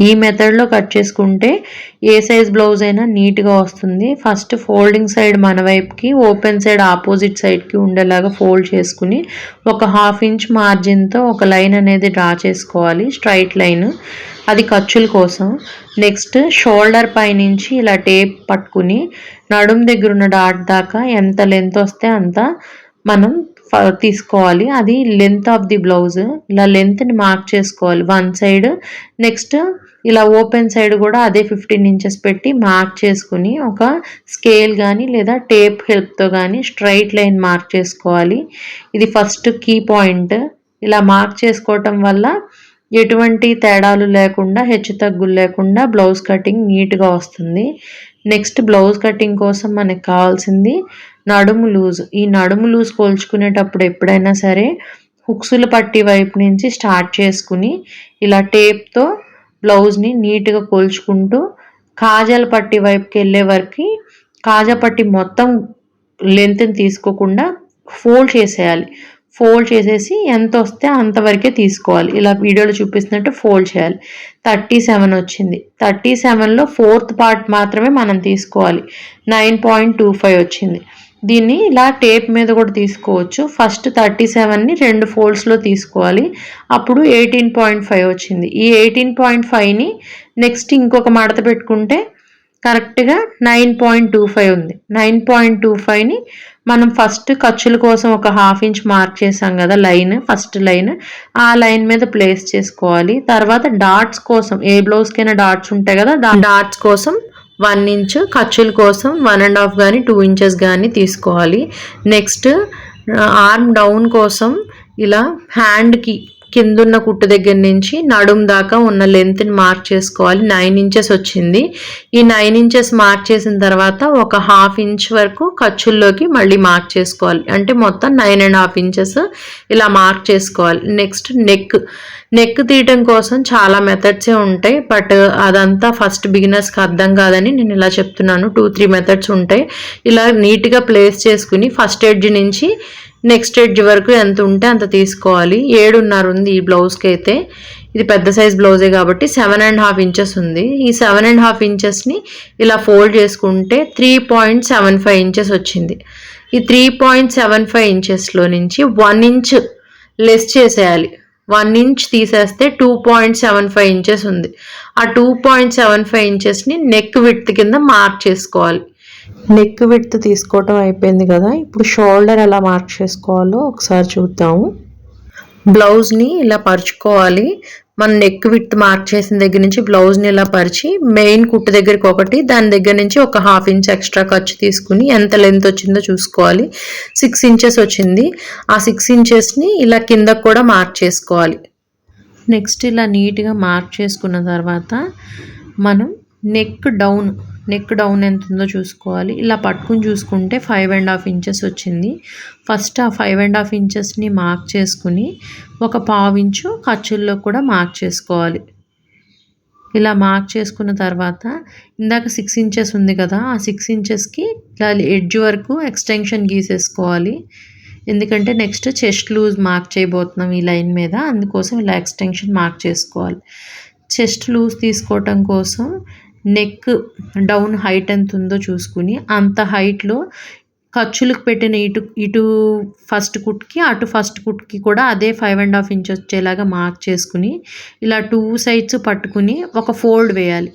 ఈ మెథడ్లో కట్ చేసుకుంటే ఏ సైజ్ బ్లౌజ్ అయినా నీట్గా వస్తుంది. ఫస్ట్ ఫోల్డింగ్ సైడ్ మన వైపుకి ఓపెన్ సైడ్ ఆపోజిట్ సైడ్కి ఉండేలాగా ఫోల్డ్ చేసుకుని ఒక హాఫ్ ఇంచ్ మార్జిన్తో ఒక లైన్ అనేది డ్రా చేసుకోవాలి స్ట్రైట్ లైన్ అది ఖర్చుల కోసం. నెక్స్ట్ షోల్డర్ పైనుంచి ఇలా టేప్ పట్టుకుని నడుం దగ్గర ఉన్న డాట్ దాకా ఎంత లెంత్ వస్తే అంత మనం తీసుకోవాలి. అది లెంత్ ఆఫ్ ది బ్లౌజ్ ఇలా లెంత్ని మార్క్ చేసుకోవాలి. వన్ సైడ్ నెక్స్ట్ ఇలా ఓపెన్ సైడ్ కూడా అదే ఫిఫ్టీన్ ఇంచెస్ పెట్టి మార్క్ చేసుకుని ఒక స్కేల్ కానీ లేదా టేప్ హెల్ప్తో కానీ స్ట్రైట్ లైన్ మార్క్ చేసుకోవాలి. ఇది ఫస్ట్ కీ పాయింట్. ఇలా మార్క్ చేసుకోవటం వల్ల ఎటువంటి తేడాలు లేకుండా హెచ్చు తగ్గులు లేకుండా బ్లౌజ్ కటింగ్ నీట్గా వస్తుంది. నెక్స్ట్ బ్లౌజ్ కటింగ్ కోసం మనకు కావాల్సింది నడుము లూజ్. ఈ నడుము లూజ్ కోల్చుకునేటప్పుడు ఎప్పుడైనా సరే హుక్సులు పట్టి వైపు నుంచి స్టార్ట్ చేసుకుని ఇలా టేప్తో బ్లౌజ్ని నీట్గా కోల్చుకుంటూ కాజల పట్టి వైపుకి వెళ్ళే వరకు కాజా పట్టి మొత్తం లెంత్ని తీసుకోకుండా ఫోల్డ్ చేసేయాలి. ఫోల్డ్ చేసేసి ఎంత వస్తే అంతవరకే తీసుకోవాలి. ఇలా వీడియోలో చూపిస్తున్నట్టు ఫోల్డ్ చేయాలి. థర్టీ సెవెన్ వచ్చింది. థర్టీ సెవెన్లో ఫోర్త్ పార్ట్ మాత్రమే మనం తీసుకోవాలి. నైన్ పాయింట్ టూ ఫైవ్ వచ్చింది. దీన్ని ఇలా టేప్ మీద కూడా తీసుకోవచ్చు. ఫస్ట్ థర్టీ సెవెన్ని రెండు ఫోల్డ్స్లో తీసుకోవాలి. అప్పుడు ఎయిటీన్ పాయింట్ ఫైవ్ వచ్చింది. ఈ ఎయిటీన్ పాయింట్ ఫైవ్ని నెక్స్ట్ ఇంకొక మడత పెట్టుకుంటే కరెక్ట్గా నైన్ పాయింట్ టూ ఫైవ్ ఉంది. నైన్ పాయింట్ టూ ఫైవ్ని మనం ఫస్ట్ ఖర్చుల కోసం ఒక హాఫ్ ఇంచ్ మార్క్ చేసాం కదా లైన్ ఫస్ట్ లైన్. ఆ లైన్ మీద ప్లేస్ చేసుకోవాలి. తర్వాత డాట్స్ కోసం ఏ బ్లౌజ్కైనా డాట్స్ ఉంటాయి కదా డాట్స్ కోసం వన్ ఇంచ్ ఖర్చుల కోసం వన్ అండ్ హాఫ్ కానీ టూ ఇంచెస్ కానీ తీసుకోవాలి. నెక్స్ట్ ఆర్మ్ డౌన్ కోసం ఇలా హ్యాండ్కి కిందున్న కుట్టు దగ్గర నుంచి నడుం దాకా ఉన్న లెంత్ని మార్క్ చేసుకోవాలి. నైన్ ఇంచెస్ వచ్చింది. ఈ నైన్ ఇంచెస్ మార్క్ చేసిన తర్వాత ఒక హాఫ్ ఇంచ్ వరకు ఖర్చుల్లోకి మళ్ళీ మార్క్ చేసుకోవాలి. అంటే మొత్తం నైన్ అండ్ హాఫ్ ఇంచెస్ ఇలా మార్క్ చేసుకోవాలి. నెక్స్ట్ నెక్ నెక్ తీయటం కోసం చాలా మెథడ్సే ఉంటాయి. బట్ అదంతా ఫస్ట్ బిగినర్స్కి అర్థం కాదని నేను ఇలా చెప్తున్నాను. టూ త్రీ మెథడ్స్ ఉంటాయి. ఇలా నీట్గా ప్లేస్ చేసుకుని ఫస్ట్ ఎడ్జ్ నుంచి నెక్స్ట్ ఎడ్జ్ వరకు ఎంత ఉంటే అంత తీసుకోవాలి. ఏడున్నర ఉంది ఈ బ్లౌజ్కి అయితే. ఇది పెద్ద సైజ్ బ్లౌజే కాబట్టి సెవెన్ అండ్ హాఫ్ ఇంచెస్ ఉంది. ఈ సెవెన్ అండ్ హాఫ్ ఇంచెస్ని ఇలా ఫోల్డ్ చేసుకుంటే three point seven five inches వచ్చింది. ఈ త్రీ పాయింట్ సెవెన్ ఫైవ్ ఇంచెస్లో నుంచి వన్ ఇంచ్ లెస్ చేసేయాలి. వన్ ఇంచ్ తీసేస్తే two point seven five inches ఉంది. ఆ టూ పాయింట్ సెవెన్ ఫైవ్ ఇంచెస్ని నెక్ విత్ కింద మార్క్ చేసుకోవాలి. నెక్ విడ్త్ తీసుకోవటం అయిపోయింది కదా. ఇప్పుడు షోల్డర్ ఎలా మార్క్ చేసుకోవాలో ఒకసారి చూద్దాము. బ్లౌజ్ని ఇలా పరుచుకోవాలి. మన నెక్ విత్ మార్క్ చేసిన దగ్గర నుంచి బ్లౌజ్ని ఇలా పరిచి మెయిన్ కుట్టు దగ్గరికి ఒకటి దాని దగ్గర నుంచి ఒక హాఫ్ ఇంచ్ ఎక్స్ట్రా ఖర్చు తీసుకుని ఎంత లెంత్ వచ్చిందో చూసుకోవాలి. సిక్స్ ఇంచెస్ వచ్చింది. ఆ సిక్స్ ఇంచెస్ని ఇలా కిందకు కూడా మార్క్ చేసుకోవాలి. నెక్స్ట్ ఇలా నీట్గా మార్క్ చేసుకున్న తర్వాత మనం నెక్ డౌన్ నెక్ డౌన్ ఎంత ఉందో చూసుకోవాలి. ఇలా పట్టుకుని చూసుకుంటే ఫైవ్ అండ్ హాఫ్ ఇంచెస్ వచ్చింది. ఫస్ట్ ఆ ఫైవ్ అండ్ హాఫ్ ఇంచెస్ని మార్క్ చేసుకుని ఒక పావు ఇంచు ఖర్చుల్లో కూడా మార్క్ చేసుకోవాలి. ఇలా మార్క్ చేసుకున్న తర్వాత ఇందాక సిక్స్ ఇంచెస్ ఉంది కదా ఆ సిక్స్ ఇంచెస్కి ఇలా ఎడ్జ్ వరకు ఎక్స్టెన్షన్ గీసేసుకోవాలి. ఎందుకంటే నెక్స్ట్ చెస్ట్ లూజ్ మార్క్ చేయబోతున్నాం ఈ లైన్ మీద అందుకోసం ఇలా ఎక్స్టెన్షన్ మార్క్ చేసుకోవాలి. చెస్ట్ లూజ్ తీసుకోవటం కోసం నెక్ డౌన్ హైట్ ఎంత ఉందో చూసుకుని అంత హైట్లో ఖర్చులకు పెట్టిన ఇటు ఇటు ఫస్ట్ కుట్కి అటు ఫస్ట్ కుట్కి కూడా అదే ఫైవ్ అండ్ హాఫ్ ఇంచ్ వచ్చేలాగా మార్క్ చేసుకుని ఇలా టూ సైడ్స్ పట్టుకుని ఒక ఫోల్డ్ వేయాలి.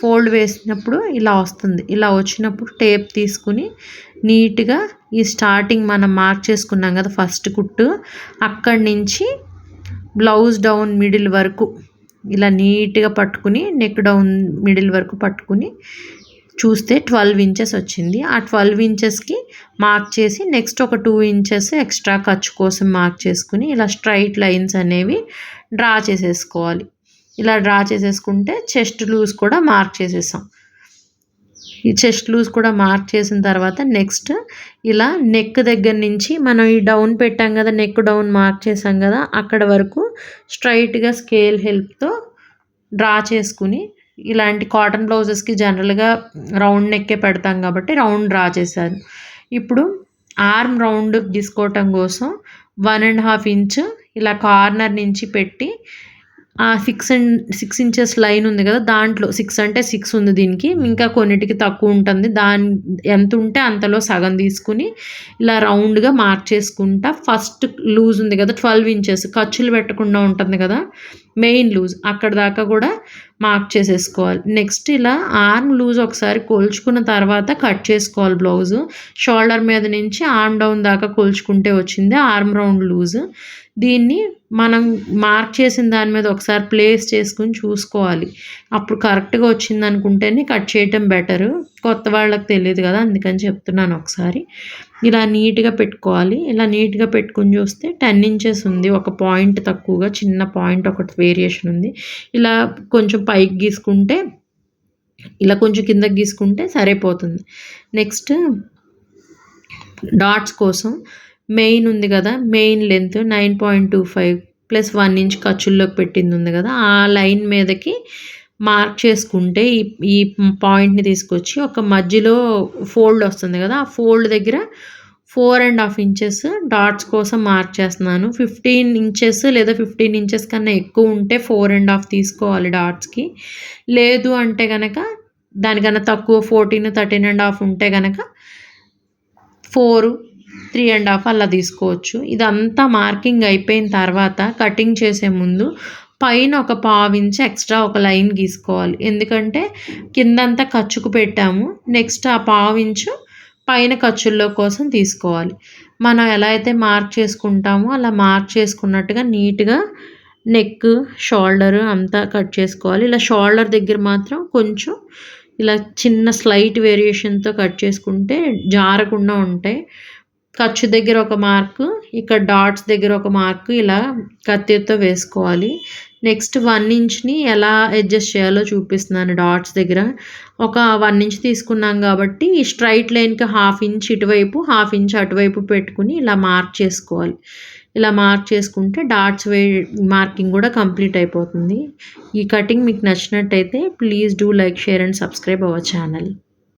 ఫోల్డ్ వేసినప్పుడు ఇలా వస్తుంది. ఇలా వచ్చినప్పుడు టేప్ తీసుకుని నీట్గా ఈ స్టార్టింగ్ మనం మార్క్ చేసుకున్నాం కదా ఫస్ట్ కుట్టు అక్కడి నుంచి బ్లౌజ్ డౌన్ మిడిల్ వరకు ఇలా నీట్గా పట్టుకుని నెక్ డౌన్ మిడిల్ వరకు పట్టుకుని చూస్తే ట్వెల్వ్ ఇంచెస్ వచ్చింది. ఆ ట్వెల్వ్ ఇంచెస్కి మార్క్ చేసి నెక్స్ట్ ఒక టూ ఇంచెస్ ఎక్స్ట్రా ఖర్చు కోసం మార్క్ చేసుకుని ఇలా స్ట్రైట్ లైన్స్ అనేవి డ్రా చేసేసుకోవాలి. ఇలా డ్రా చేసేసుకుంటే చెస్ట్ లూజ్ కూడా మార్క్ చేసేసాం. ఈ చెస్ట్ లూజ్ కూడా మార్క్ చేసిన తర్వాత నెక్స్ట్ ఇలా నెక్ దగ్గర నుంచి మనం ఈ డౌన్ పెట్టాం కదా నెక్ డౌన్ మార్క్ చేసాం కదా అక్కడ వరకు స్ట్రైట్గా స్కేల్ హెల్ప్తో డ్రా చేసుకుని ఇలాంటి కాటన్ బ్లౌజెస్కి జనరల్గా రౌండ్ నెక్కే పెడతాం కాబట్టి రౌండ్ డ్రా చేశాను ఇప్పుడు ఆర్మ్ రౌండ్ తీసుకోవటం కోసం వన్ అండ్ హాఫ్ ఇంచ్ ఇలా కార్నర్ నుంచి పెట్టి ఆ six and six inches line ఉంది కదా దాంట్లో సిక్స్ అంటే సిక్స్ ఉంది దీనికి. ఇంకా కొన్నిటికి తక్కువ ఉంటుంది. దాని ఎంత ఉంటే అంతలో సగం తీసుకుని ఇలా రౌండ్గా మార్క్ చేసుకుంటా. ఫస్ట్ లూజ్ ఉంది కదా ట్వెల్వ్ ఇంచెస్ ఖర్చులు పెట్టకుండా ఉంటుంది కదా మెయిన్ లూజ్ అక్కడ దాకా కూడా మార్క్ చేసేసుకోవాలి. నెక్స్ట్ ఇలా ఆర్మ్ లూజ్ ఒకసారి కొలుచుకున్న తర్వాత కట్ చేసుకోవాలి బ్లౌజు షోల్డర్ మీద నుంచి ఆర్మ్ డౌన్ దాకా కొలుచుకుంటే వచ్చింది ఆర్మ్ రౌండ్ లూజ్ దీన్ని మనం మార్క్ చేసిన దాని మీద ఒకసారి ప్లేస్ చేసుకుని చూసుకోవాలి. అప్పుడు కరెక్ట్గా వచ్చింది అనుకుంటేనే కట్ చేయటం బెటరు. కొత్త వాళ్ళకి తెలియదు కదా అందుకని చెప్తున్నాను ఒకసారి. ఇలా నీట్గా పెట్టుకోవాలి. ఇలా నీట్గా పెట్టుకుని చూస్తే టెన్ ఇంచెస్ ఉంది. ఒక పాయింట్ తక్కువగా చిన్న పాయింట్ ఒకటి వేరియేషన్ ఉంది. ఇలా కొంచెం పైకి గీసుకుంటే ఇలా కొంచెం కిందకి గీసుకుంటే సరిపోతుంది. నెక్స్ట్ డాట్స్ కోసం మెయిన్ ఉంది కదా main length nine point two five plus one inch ఖర్చుల్లోకి పెట్టింది ఉంది కదా ఆ లైన్ మీదకి మార్క్ చేసుకుంటే ఈ ఈ పాయింట్ని తీసుకొచ్చి ఒక మధ్యలో ఫోల్డ్ వస్తుంది కదా ఆ ఫోల్డ్ దగ్గర four and half inches dots కోసం మార్క్ చేస్తున్నాను. ఫిఫ్టీన్ ఇంచెస్ లేదా ఫిఫ్టీన్ ఇంచెస్ కన్నా ఎక్కువ ఉంటే ఫోర్ అండ్ హాఫ్ తీసుకోవాలి డాట్స్కి. లేదు అంటే కనుక దానికన్నా తక్కువ ఫోర్టీన్ థర్టీన్ అండ్ హాఫ్ ఉంటే కనుక ఫోరు త్రీ అండ్ హాఫ్ అలా తీసుకోవచ్చు. ఇదంతా మార్కింగ్ అయిపోయిన తర్వాత కటింగ్ చేసే ముందు పైన ఒక పావించి ఎక్స్ట్రా ఒక లైన్ గీసుకోవాలి. ఎందుకంటే కిందంతా ఖర్చుకు పెట్టాము. నెక్స్ట్ ఆ పావించు పైన ఖర్చుల్లో కోసం తీసుకోవాలి. మనం ఎలా అయితే మార్క్ చేసుకుంటామో అలా మార్క్ చేసుకున్నట్టుగా నీట్గా నెక్ షోల్డర్ అంతా కట్ చేసుకోవాలి. ఇలా షోల్డర్ దగ్గర మాత్రం కొంచెం ఇలా చిన్న స్లైట్ వేరియేషన్తో కట్ చేసుకుంటే జారకుండా ఉంటాయి. ఖర్చు దగ్గర ఒక మార్కు ఇక్కడ డాట్స్ దగ్గర ఒక మార్కు ఇలా కత్తితో వేసుకోవాలి. నెక్స్ట్ వన్ ఇంచ్ని ఎలా అడ్జస్ట్ చేయాలో చూపిస్తున్నాను డాట్స్ దగ్గర. ఒక వన్ ఇంచ్ తీసుకున్నాం కాబట్టి స్ట్రైట్ లైన్కి హాఫ్ ఇంచ్ ఇటువైపు హాఫ్ ఇంచ్ అటువైపు పెట్టుకుని ఇలా మార్క్ చేసుకోవాలి. ఇలా మార్క్ చేసుకుంటే డాట్స్ వే మార్కింగ్ కూడా కంప్లీట్ అయిపోతుంది. ఈ కటింగ్ మీకు నచ్చినట్టయితే please do like share and subscribe our channel.